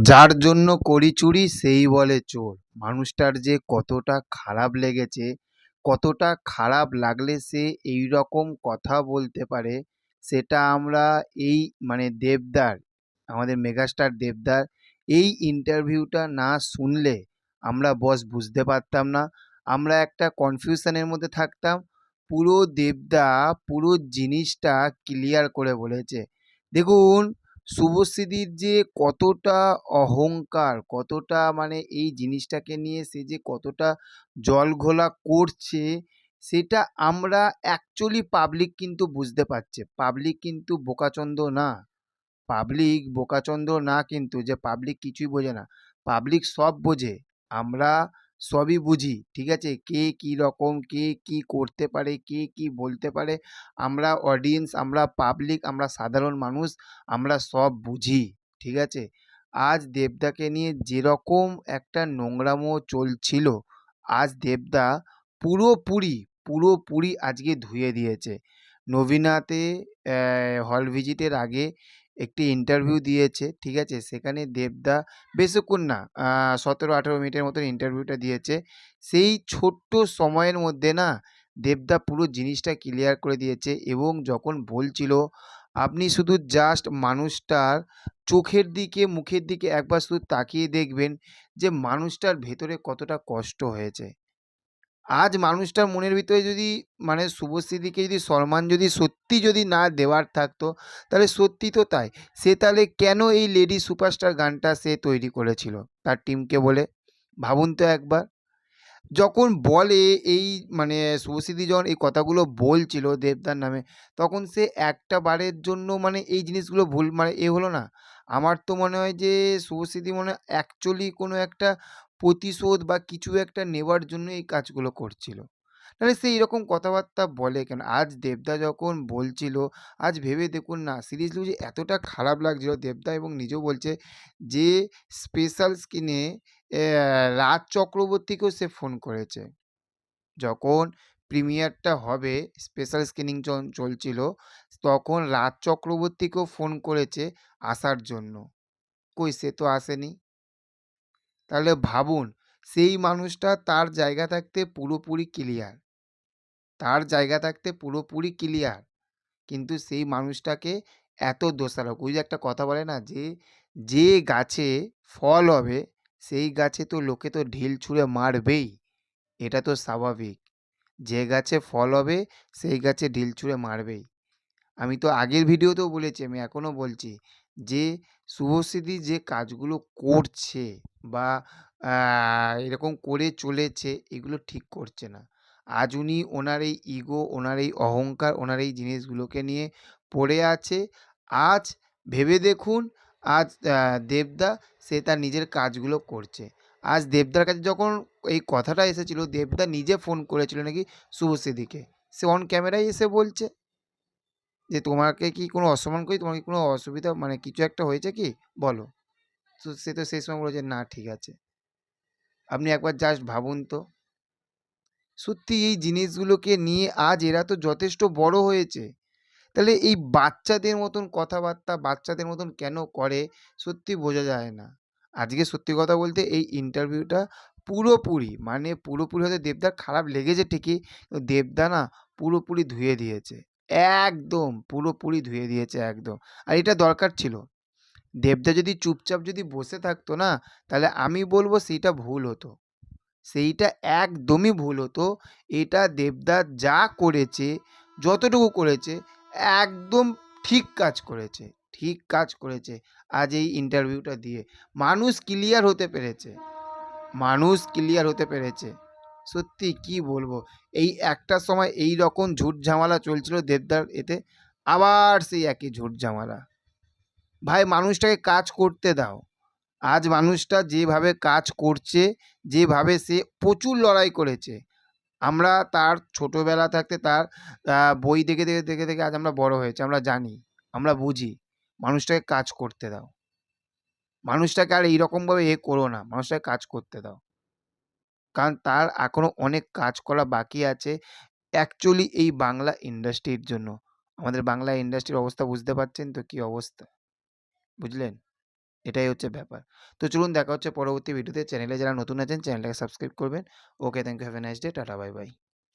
যার জন্য করি চুরি, সেই বলে চোর। মানুষটার যে কতটা খারাপ লেগেছে, কতটা খারাপ লাগলে সে এই রকম কথা বলতে পারে, সেটা আমরা এই মানে দেবদার, আমাদের মেগাস্টার দেবদার, এই ইন্টারভিউটা না শুনলে আমরা বস বুঝতে পারতাম না। আমরা একটা কনফিউশনের মধ্যে থাকতাম। পুরো দেবদা পুরো জিনিসটা ক্লিয়ার করে বলেছে। দেখুন শুভশ্রীদির যে কতটা অহংকার, কতটা মানে এই জিনিসটাকে নিয়ে সে যে কতটা জলঘোলা করছে, সেটা আমরা অ্যাকচুয়ালি পাবলিক কিন্তু বুঝতে পারছে। পাবলিক কিন্তু বোকাচন্দ না। পাবলিক বোকাচন্দ না কিন্তু যে পাবলিক কিছুই বোঝে না। পাবলিক সব বোঝে। আমরা সবই বুঝি, ঠিক আছে? কে কী রকম, কে কী করতে পারে, কে কী বলতে পারে? আমরা অডিয়েন্স আমরা পাবলিক আমরা সাধারণ মানুষ, আমরা সব বুঝি, ঠিক আছে? আজ দেবদাকে নিয়ে যেরকম একটা নোংরামো চলছিল, আজ দেবদা পুরোপুরি পুরোপুরি আজকে ধুয়ে দিয়েছে। নবীনাতে হল ভিজিটের আগে একটি ইন্টারভিউ দিয়েছে, ঠিক আছে? সেখানে দেবদা বেশিক্ষণ না সতেরো আঠেরো মিনিটের মতন ইন্টারভিউটা দিয়েছে। সেই ছোট্ট সময়ের মধ্যে না, দেবদা পুরো জিনিসটা ক্লিয়ার করে দিয়েছে এবং যখন বলছিল, আপনি শুধু জাস্ট মানুষটার চোখের দিকে, মুখের দিকে একবার শুধু তাকিয়ে দেখবেন যে মানুষটার ভেতরে কতটা কষ্ট হয়েছে। আজ মানুষটার মনের ভিতরে যদি মানে শুভশ্রীদিকে যদি সম্মান যদি সত্যি যদি না দেওয়ার থাকতো, তাহলে সত্যি তো তাই। সে তাহলে কেন এই লেডি সুপারস্টার গানটা সে তৈরি করেছিল? তার টিমকে বলে। ভাবুন তো একবার। যখন বলে এই মানে শুভশ্রীদি যখন এই কথাগুলো বলছিল দেবদার নামে, তখন সে একটা বারের জন্য মানে এই জিনিসগুলো ভুল মানে এ হলো না। আমার তো মনে হয় যে শুভশ্রীদি মনে অ্যাকচুয়ালি কোনো একটা প্রতিশোধ বা কিছু একটা নেওয়ার জন্য এই কাজগুলো করছিল। তাহলে সে এরকম কথাবার্তা বলে কেন? আজ দেবদা যখন বলছিল, আজ ভেবে দেখুন না সিরিয়াসলি যে এতটা খারাপ লাগছিল দেবদা এবং নিজেও বলছে যে স্পেশাল স্ক্রিনে রাজ চক্রবর্তীকেও সে ফোন করেছে। যখন প্রিমিয়ারটা হবে স্পেশাল স্ক্রিনিং চলছিল, তখন রাজ চক্রবর্তীকেও ফোন করেছে আসার জন্য। কই সে তো আসেনি। তাহলে ভাবুন, সেই মানুষটা তার জায়গা থাকতে পুরোপুরি ক্লিয়ার। তার জায়গা থাকতে পুরোপুরি ক্লিয়ার। কিন্তু সেই মানুষটাকে এত দোষারোপ, ওই যে একটা কথা বলে না যে যে গাছে ফল হবে, সেই গাছে তো লোকে তো ঢিল ছুঁড়ে মারবেই। এটা তো স্বাভাবিক। যে গাছে ফল হবে, সেই গাছে ঢিল ছুঁড়ে মারবেই। আমি তো আগের ভিডিওতেও বলেছি, আমি এখনও বলছি যে শুভশ্রীদি যে কাজগুলো করছে বা এরকম করে চলেছে এগুলো ঠিক করছে না। আজ উনি ওনার এই ইগো ওনার এই অহংকার, ওনার এই জিনিসগুলোকে নিয়ে পড়ে আছে। আজ ভেবে দেখুন, আজ দেবদা সে তার নিজের কাজগুলো করছে। আজ দেবদার কাছে যখন এই কথাটা এসেছিল, দেবদা নিজে ফোন করেছিল নাকি শুভশ্রীদিকে সে অন ক্যামেরায় এসে বলছে। যে তোমাকে কি কোনো অসম্মান করি? তোমার কি কোনো অসুবিধা? মানে কিছু একটা হয়েছে কি? বলো। তো সে তো সেই সময় বলেছে না, ঠিক আছে। আপনি একবার জাস্ট ভাবুন তো। সত্যি এই জিনিসগুলোকে নিয়ে আজ এরা তো যথেষ্ট বড় হয়েছে। তাহলে এই বাচ্চাদের মতন কথাবার্তা বাচ্চাদের মতন কেন করে? সত্যি বোঝা যায় না। আজকে সত্যি কথা বলতে এই ইন্টারভিউটা পুরোপুরি মানে পুরোপুরি হয়তো দেবদার খারাপ লেগেছে ঠিকই দেবদা না পুরোপুরি ধুয়ে দিয়েছে। একদম পুরোপুরি ধুয়ে দিয়েছে একদম। আর এটা দরকার ছিল। দেবদা যদি চুপচাপ যদি বসে থাকতো না, তাহলে আমি বলব সেইটা ভুল হতো। সেইটা একদমই ভুল হতো। এটা দেবদা যা করেছে, যতটুকু করেছে, একদম ঠিক কাজ করেছে, ঠিক কাজ করেছে আজ এই ইন্টারভিউটা দিয়ে। মানুষ ক্লিয়ার হতে পেরেছে। মানুষ ক্লিয়ার হতে পেরেছে। সত্যি কি বলব? এই একটা সময় এই রকম ঝুট ঝামেলা চলছিল দেবদার এতে, আবার সেই একই ঝুট ঝামেলা। ভাই, মানুষটাকে কাজ করতে দাও। আজ মানুষটা যেভাবে কাজ করছে, যেভাবে সে প্রচুর লড়াই করেছে। আমরা তার ছোটোবেলা থাকতে তার বই দেখে দেখে দেখে দেখে আজ আমরা বড় হয়েছি, আমরা জানি, আমরা বুঝি। মানুষটাকে কাজ করতে দাও। মানুষটাকে আর এইরকমভাবে এ করো না, মানুষটাকে কাজ করতে দাও। কারণ তার এখনও অনেক কাজ করা বাকি আছে অ্যাকচুয়ালি এই বাংলা ইন্ডাস্ট্রির জন্য। আমাদের বাংলা ইন্ডাস্ট্রির অবস্থা বুঝতে পারছেন তো কী অবস্থা? বুঝলেন? এটাই হচ্ছে ব্যাপার। তো চলুন দেখা হচ্ছে পরবর্তী ভিডিওতে চ্যানেলে যারা নতুন আছেন চ্যানেলটাকে সাবস্ক্রাইব করবেন। Okay thank you have a nice day tata bye bye